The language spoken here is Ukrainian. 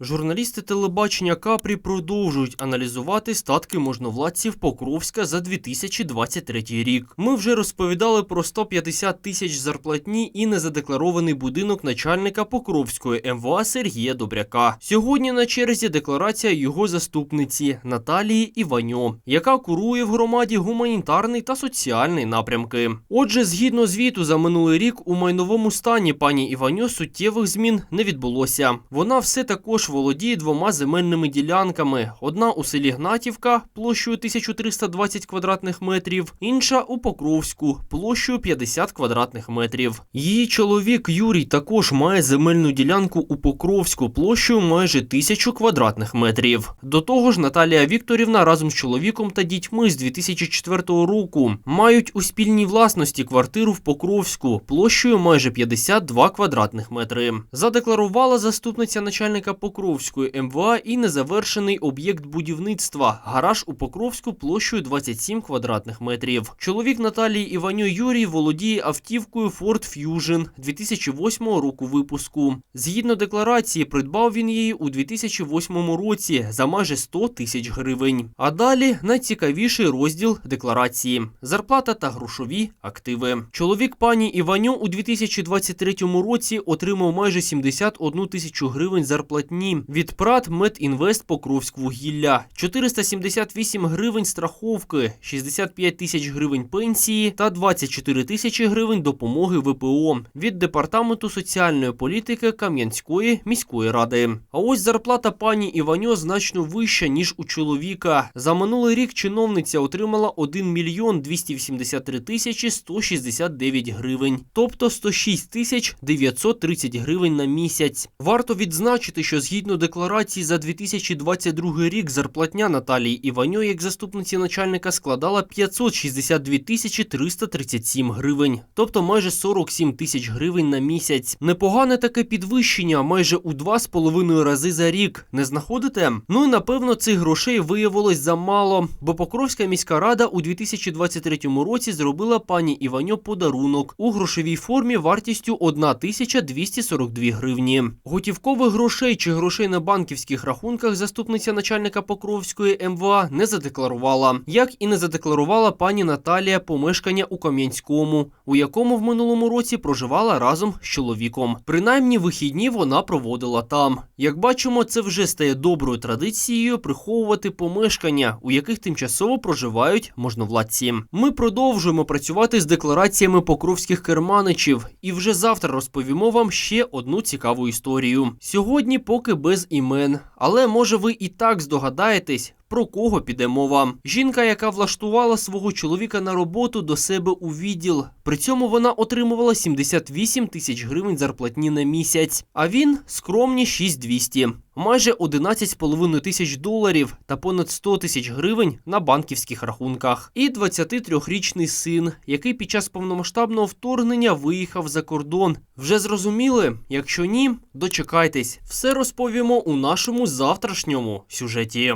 Журналісти телебачення Капрі продовжують аналізувати статки можновладців Покровська за 2023 рік. Ми вже розповідали про 150 тисяч зарплатні і незадекларований будинок начальника Покровської МВА Сергія Добряка. Сьогодні на черзі декларація його заступниці Наталії Іваньо, яка курує в громаді гуманітарний та соціальний напрямки. Отже, згідно звіту за минулий рік у майновому стані пані Іваньо суттєвих змін не відбулося. Вона все також володіє двома земельними ділянками: одна у селі Гнатівка площею 1320 квадратних метрів, інша у Покровську площею 50 квадратних метрів. Її чоловік Юрій також має земельну ділянку у Покровську площею майже 1000 квадратних метрів. До того ж, Наталія Вікторівна разом з чоловіком та дітьми з 2004 року мають у спільній власності квартиру в Покровську площею майже 52 квадратних метри. Задекларувала заступниця начальника Покровської МВА і незавершений об'єкт будівництва гараж у Покровську площею 27 квадратних метрів. Чоловік Наталії Іваню Юрій володіє автівкою Ford Fusion 2008 року випуску. Згідно декларації, придбав він її у 2008 році за майже 100 тисяч гривень. А далі найцікавіший розділ декларації: зарплата та грошові активи. Чоловік пані Іваню у 2023 році отримав майже 71 тисячу гривень зарплатні від ПРАТ Медінвест Покровськвугілля, 478 гривень страховки, 65 тисяч гривень пенсії та 24 тисячі гривень допомоги ВПО від департаменту соціальної політики Кам'янської міської ради. А ось зарплата пані Іваньо значно вища ніж у чоловіка. За минулий рік чиновниця отримала 1 мільйон 283 тисячі 169 гривень, тобто 106 тисяч 930 гривень на місяць. Варто відзначити, що згідно декларації за 2022 рік зарплатня Наталії Іваньо як заступниці начальника складала 562 тисячі 337 гривень, тобто майже 47 тисяч гривень на місяць. Непогане таке підвищення, майже у 2,5 рази за рік. Не знаходите? Ну і напевно цих грошей виявилось замало, бо Покровська міська рада у 2023 році зробила пані Іваньо подарунок у грошовій формі вартістю 1242 гривні. Готівкових грошей чи грошей на банківських рахунках заступниця начальника Покровської МВА не задекларувала, як і не задекларувала пані Наталія помешкання у Кам'янському, у якому в минулому році проживала разом з чоловіком. Принаймні вихідні вона проводила там. Як бачимо, це вже стає доброю традицією приховувати помешкання, у яких тимчасово проживають можновладці. Ми продовжуємо працювати з деклараціями покровських керманичів, і вже завтра розповімо вам ще одну цікаву історію. Сьогодні поки без імен, але може ви і так здогадаєтесь. Про кого піде мова? Жінка, яка влаштувала свого чоловіка на роботу до себе у відділ. При цьому вона отримувала 78 тисяч гривень зарплатні на місяць, а він скромні 6200. Майже 11,5 тисяч доларів та понад 100 тисяч гривень на банківських рахунках. І 23-річний син, який під час повномасштабного вторгнення виїхав за кордон. Вже зрозуміли? Якщо ні, дочекайтесь, все розповімо у нашому завтрашньому сюжеті.